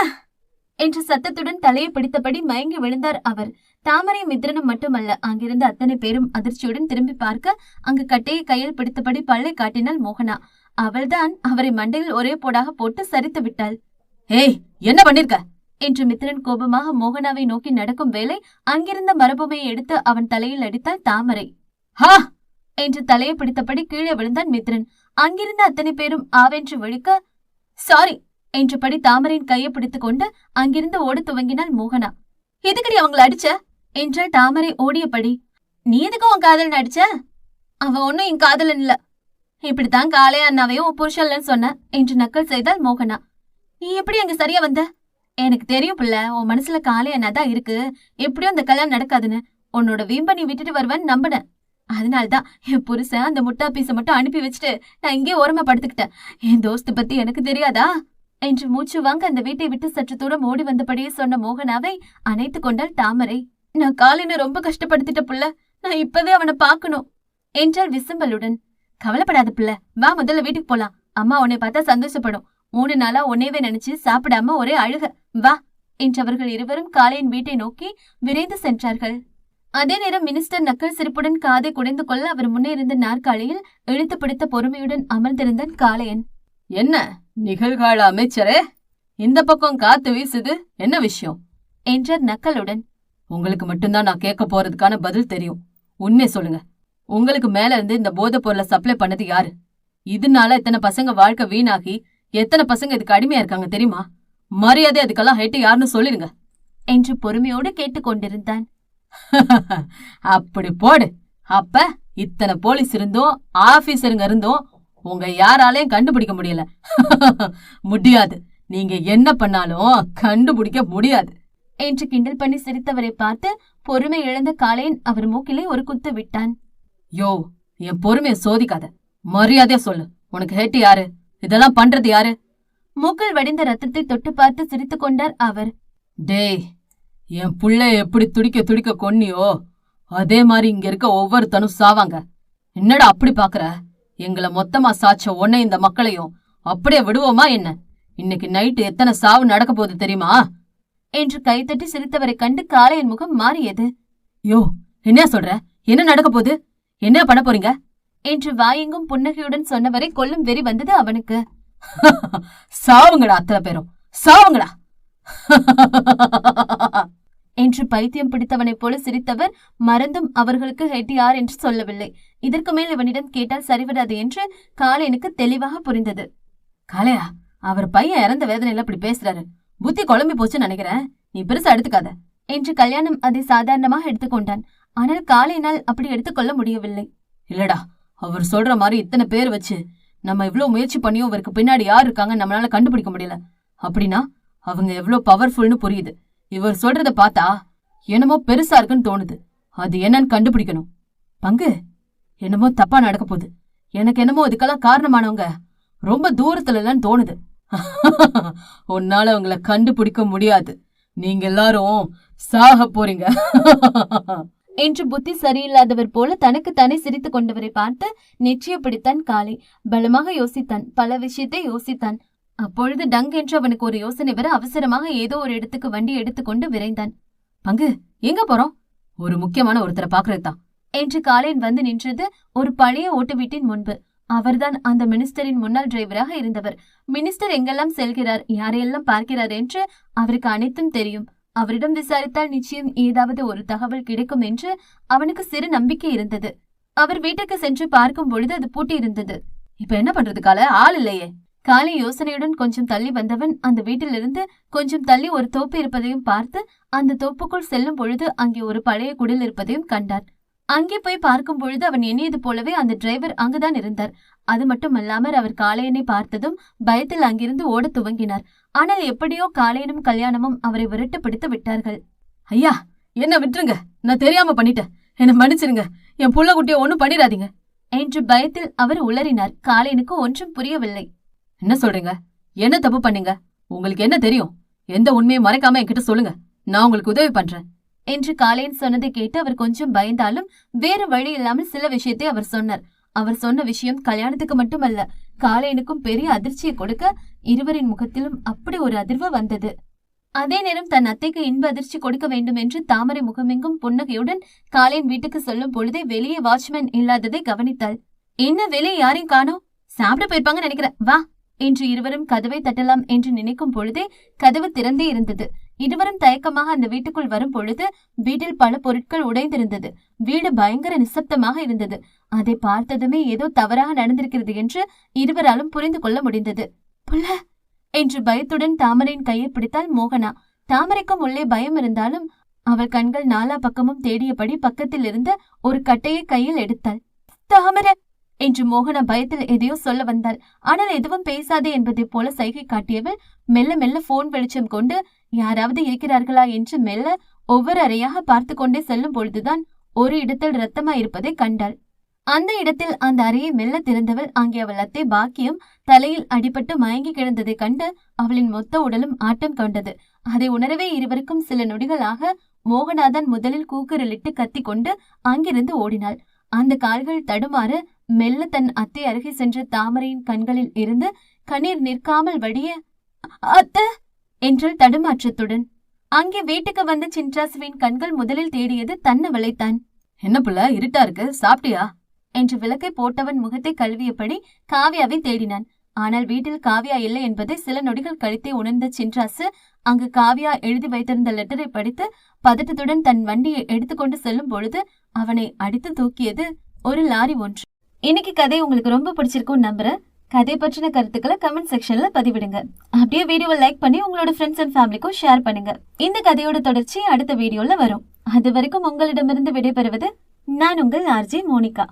என்று சத்தத்துடன் தலையை பிடித்தபடி மயங்கி விழுந்தார் அவர். தாமரை மித்ரனும் மட்டுமல்ல அங்கிருந்த அத்தனை பேரும் அதிர்ச்சியுடன் திரும்பி பார்க்க அங்கு கட்டையை கையில் பிடித்தபடி பல்லை காட்டினாள் மோகனா. அவள்தான் அவரை மண்டையில் ஒரே போடாக போட்டு சரித்து விட்டாள். ஏய் என்ன பண்ணிருக்க? என்று மித்திரன் கோபமாக மோகனாவை நோக்கி நடக்கும் வேளை அங்கிருந்த மரபொமையை எடுத்து அவன் தலையில் அடித்தாள் தாமரை. ஹா! என்று தலையை பிடித்தபடி கீழே விழுந்தான் மித்ரன் அங்கிருந்த அத்தனை பேரும் ஆவென்று விழிக்க சாரி என்றபடி தாமரையின் கையை பிடித்துக் கொண்டு அங்கிருந்து ஓட துவங்கினாள் மோகனா. எதுக்கடி அவங்கள அடிச்ச? என்றாள் தாமரை ஓடியபடி. நீ எதுக்கு உன் காதல் அடிச்ச அவ ஒன்னும் என் காதலன் இல்ல. இப்படித்தான் காளைய அண்ணாவையும் உன் புருஷன்லன்னு சொன்ன என்று நக்கல் செய்தால் மோகனா. நீ எப்படி அங்க சரியா வந்த? எனக்கு தெரியும் பிள்ள உன் மனசுல காளைய அண்ணா தான் இருக்கு. எப்படியும் அந்த கல்யாணம் நடக்காதுன்னு. உன்னோட வீம்ப நீ விட்டுட்டு வருவேன்னு நம்பினேன் அதனால்தான் என் புருஷன் அந்த முட்டா பீஸை மட்டும் அனுப்பி வச்சுட்டு நான் இங்கே ஓரமா படுத்துக்கிட்டேன். என் தோஸ்து பத்தி எனக்கு தெரியாதா? என்று மூச்சு வாங்க அந்த வீட்டை விட்டு சற்று தூரம் ஓடி வந்தபடியே சொன்ன மோகனாவை அணைத்து கொண்டாள் தாமரை. நான் காலின ரொம்ப கஷ்டப்படுத்திட்ட புள்ள. நான் இப்பவே அவனை பார்க்கணும். என்றாள் விசும்பலுடன். கவலைப்படாத புள்ள வா முதல்ல வீட்டுக்கு போலாம். அம்மா உன்னை பார்த்தா சந்தோஷப்படும். மூணு நாளா உன்னையவே நினைச்சு சாப்பிடாம ஒரே அழுக. வா என்றவர்கள் இருவரும் காளையின் வீட்டை நோக்கி விரைந்து சென்றார்கள். அதே நேரம் மினிஸ்டர் நக்கல் சிரிப்புடன் காதை குடைந்து கொள்ள அவர் முன்னே இருந்த நாற்காலியில் இழுத்து பிடித்த பொறுமையுடன் அமர்ந்திருந்தான் காளையன். என்ன நிகழ்கால அமைச்சரே? இந்த பக்கம் காத்து வீசுது. என்ன விஷயம்? என்றார் நக்கலுடன். உங்களுக்கு மட்டும்தான் நான் கேட்க போறதுக்கான பதில் தெரியும். உண்மை சொல்லுங்க. உங்களுக்கு மேல இருந்து இந்த போதைப் பொருளை சப்ளை பண்ணது யாரு? இதனால எத்தனை பசங்க வாழ்க்கை வீணாகி எத்தனை பசங்க இதுக்கு அடிமையா இருக்காங்க தெரியுமா? மரியாதை அதுக்கெல்லாம் ஹெட்டு யாருன்னு சொல்லிருங்க என்று பொறுமையோடு கேட்டுக்கொண்டிருந்தான் அப்படி போடு. அப்ப இத்தனை போலீஸ் இருந்தும் ஆபீசருங்க இருந்தும் உங்க யாராலையும் கண்டுபிடிக்க முடியல. முடியாது. நீங்க என்ன பண்ணாலும் கண்டுபிடிக்க முடியாது. என்று கிண்டல் பண்ணி சிரித்தவரை பார்த்து பொறுமை இழந்த காளையன் அவர் மூக்கிலே ஒரு குத்து விட்டான். யோ என் பொறுமையை சோதிக்காத. மரியாதையா சொல்லு. உனக்கு ஹெட் யாரு? இதெல்லாம் பண்றது யாரு? மூக்கில் வடிந்த ரத்தத்தை தொட்டு பார்த்து சிரித்துக் கொண்டார் அவர். டேய் என் புள்ளைய எப்படி துடிக்க துடிக்க கொன்னியோ அதே மாதிரி இங்க இருக்க ஒவ்வொருத்தனும் சாவாங்க. என்னடா அப்படி பாக்குற? எங்களை மொத்தமா சாச்ச உன்னை இந்த மக்களையும் அப்படியே விடுவோமா என்ன? இன்னைக்கு நைட்டு எத்தனை சாவு நடக்க போகுது தெரியுமா? என்று கைத்தட்டி சிரித்தவரை கண்டு காளையன் முகம் மாறியது. யோ என்ன சொல்ற? என்ன நடக்க போகுது? என்ன பண்ண போறீங்க? என்று வாயெங்கும் புன்னகையுடன் சொன்னவரை கொல்லும் வெறி வந்தது அவனுக்கு. சாவுங்களா அத்தனை பேரும். சாவுங்களா என்று பைத்தியம் பிடித்தவனைப் போல சிரித்தவர் மறந்தும் அவர்களுக்கு ஹெட்டியார் என்று சொல்லவில்லை. இதற்கு மேல் இவனிடம் கேட்டால் சரிவிடாது என்று காளையனுக்கு தெளிவாக புரிந்தது. காளையா அவர் பையன் இறந்த வேதனையில இப்படி பேசுறாரு. புத்தி குழம்பி போச்சுன்னு நினைக்கிறேன். நீ பெருசா எடுத்துக்காத. என்று கல்யாணம் அதை சாதாரணமாக எடுத்துக்கொண்டான் ஆனால் நாள் அப்படி எடுத்துக்கொள்ள முடியவில்லை. இல்லடா அவர் சொல்ற மாதிரி இத்தனை பேர் வச்சு நம்ம இவ்ளோ முயற்சி பண்ணியும் அவருக்கு பின்னாடி யார் இருக்காங்க நம்மளால கண்டுபிடிக்க முடியல. அப்படின்னா அவங்க எவ்ளோ பவர்ஃபுல்னு புரியுது. இவர் சொல்றத பார்த்தா என்னமோ பெருசா இருக்குன்னு தோணுது. அது என்னன்னு கண்டுபிடிக்கணும். பங்கு என்னமோ தப்பா நடக்க போகுது எனக்கு என்னமோ இதுக்கெல்லாம் காரணமானவங்க ரொம்ப தூரத்துல இல்லைன்னு தோணுது. உன்னால அவங்கள கண்டுபிடிக்க முடியாது. நீங்க எல்லாரும் சாக போறீங்க. என்று புத்தி சரியில்லாதவர் போல தனக்கு தனி சிரித்துக் கொண்டவரை பார்த்து நிச்சயப்படித்தான் காளி. பலமாக யோசித்தான். பல விஷயத்தை யோசித்தான். அப்பொழுது டங் என்று அவனுக்கு ஒரு யோசனை வர அவசரமாக ஏதோ ஒரு இடத்துக்கு வண்டி எடுத்துக்கொண்டு விரைந்தான். பங்கு எங்க போறோம்? ஒரு முக்கியமான ஒருத்தரை பாக்குறது தான் என்று காலையின் வந்து நின்றது ஒரு பழைய ஓட்டு வீட்டின் முன்பு. அவர்தான் அந்த மினிஸ்டரின் முன்னாள் டிரைவராக இருந்தவர். மினிஸ்டர் எங்கெல்லாம் செல்கிறார் யாரையெல்லாம் பார்க்கிறார் என்று அவருக்கு அனைத்தும் தெரியும். அவரிடம் விசாரித்தால் நிச்சயம் ஏதாவது ஒரு தகவல் கிடைக்கும் என்று அவனுக்கு சிறு நம்பிக்கை இருந்தது. அவர் வீட்டுக்கு சென்று பார்க்கும் பொழுது அது பூட்டியிருந்தது. இப்ப என்ன பண்றது கால ஆள் இல்லையே. காலை யோசனையுடன் கொஞ்சம் தள்ளி வந்தவன் அந்த வீட்டிலிருந்து கொஞ்சம் தள்ளி ஒரு தோப்பு இருப்பதையும் பார்த்து அந்த தோப்புக்குள் செல்லும் பொழுது அங்கே ஒரு பழைய குடில் இருப்பதையும் கண்டார். அங்கே போய் பார்க்கும் பொழுது அவன் எண்ணியது போலவே அந்த டிரைவர் அங்குதான் இருந்தார். அது மட்டுமல்லாமல் அவர் காளையனை பார்த்ததும் பயத்தில் அங்கிருந்து ஓடத் துவங்கினார். ஆனால் எப்படியோ காளையனும் கல்யாணமும் அவரை விரட்டு பிடித்து விட்டார்கள். ஐயா என்ன விட்டுருங்க. நான் தெரியாம பண்ணிட்டேன். என்ன மன்னிச்சிருங்க. என் புள்ள குட்டிய ஒண்ணும் பண்ணிடாதீங்க. என்று பயத்தில் அவர் உளறினார். காளையனுக்கு ஒன்றும் புரியவில்லை. என்ன சொல்றீங்க? என்ன தப்பு பண்ணீங்க? உங்களுக்கு என்ன தெரியும்? எந்த உண்மையும் மறைக்காம என்கிட்ட சொல்லுங்க. நான் உங்களுக்கு உதவி பண்றேன். என்று காலையன் சொன்னதை கேட்டு அவர் கொஞ்சம் பயந்தாலும் வேறு வழி இல்லாமல் சில விஷயத்தை அவர் சொன்னார். அவர் சொன்ன விஷயம் கல்யாணத்துக்கு மட்டுமல்ல காலையனுக்கும் பெரிய அதிர்ச்சியை கொடுக்க இருவரின் முகத்திலும் அப்படி ஒரு அதிர்வு வந்தது. அதே நேரம் தன் அத்தைக்கு இன்ப அதிர்ச்சி கொடுக்க வேண்டும் என்று தாமரை முகமெங்கும் புன்னகையுடன் காளையன் வீட்டுக்கு சொல்லும் பொழுதே வெளியே வாட்ச்மேன் இல்லாததை கவனித்தாள். என்ன வெளியே யாரையும் காணோம்? சாப்பிட போயிருப்பாங்கன்னு நினைக்கிறேன். வா என்று இருவரும் கதவை தட்டலாம் என்று நினைக்கும் பொழுதே கதவு திறந்தே இருந்தது. இருவரும் தயக்கமாக அந்த வீட்டுக்குள் வரும் பொழுது வீட்டில் பல பொருட்கள் உடைந்திருந்தது. வீடு பயங்கர நிசப்தமாக இருந்தது. அதை பார்த்ததுமே ஏதோ தவறாக நடந்திருக்கிறது என்று இருவராலும் புரிந்து கொள்ள முடிந்தது. புல்ல என்று பயத்துடன் தாமரையின் கையை பிடித்தாள் மோகனா. தாமரைக்கும் உள்ளே பயம் இருந்தாலும் அவள் கண்கள் நாலா பக்கமும் தேடியபடி பக்கத்தில் இருந்த ஒரு கட்டையை கையில் எடுத்தாள். தாமரை! என்று மோகனா பயத்தில் எதையோ சொல்ல வந்தாள். ஆனால் எதுவும் பேசாதே என்பதை போல சைகை காட்டியவள் மெல்ல மெல்ல போன் வெளிச்சம் கொண்டு யாராவது இருக்கிறார்களா என்று மெல்ல ஒவ்வொரு அறையாக பார்த்து கொண்டே செல்லும் பொழுதுதான் ஒரு இடத்தில் ரத்தமாய் இருப்பதை கண்டாள். அந்த இடத்தில் அந்த அறையை மெல்ல திறந்தவள். அங்கே அவள் அத்தை பாக்கியம் தலையில் அடிபட்டு மயங்கி கிடந்ததை கண்டு அவளின் மொத்த உடலும் ஆட்டம் கொண்டது. அதை உணரவே இருவருக்கும் சில நொடிகளாக மோகநாதன் முதலில் கூக்குரலிட்டு கத்திக் கொண்டு அங்கிருந்து ஓடினாள். அந்த கால்கள் தடுமாறு மெல்ல தன் அத்தை அருகே சென்ற தாமரையின் கண்களில் இருந்து கண்ணீர் நிற்காமல் வடிய அத்த! என்றாள் தடுமாற்றத்துடன். அங்கே வீட்டுக்கு வந்த சின்ராசுவின் கண்கள் முதலில் தேடியது தன்னவளைத்தான். என்ன புள்ள இருட்டா இருக்கு சாப்பிட்டியா? என்று விளக்கை போட்டவன் முகத்தை கழுவியபடி காவியாவை தேடினான். ஆனால் வீட்டில் காவியா இல்லை என்பதை சில நொடிகள் கழித்தே உணர்ந்த சின்ராசு அங்கு காவியா எழுதி வைத்திருந்த லெட்டரை படித்து பதட்டத்துடன் தன் வண்டியை எடுத்துக்கொண்டு செல்லும் பொழுது அவனை அடித்து தூக்கியது ஒரு லாரி ஒன்று. இன்னைக்கு கதை உங்களுக்கு ரொம்ப பிடிச்சிருக்கும் நம்புறேன். கதை பற்றின கருத்துக்களை கமெண்ட் செக்ஷன்ல பதிவிடுங்க. அப்படியே வீடியோவை லைக் பண்ணி உங்களோட ஃப்ரெண்ட்ஸ் அண்ட் ஃபேமிலிக்கும் ஷேர் பண்ணுங்க. இந்த கதையோட தொடர்ச்சி அடுத்த வீடியோல வரும். அது வரைக்கும் உங்களிடமிருந்து விடைபெறுவது நான் உங்கள் ஆர்ஜி மோனிகா.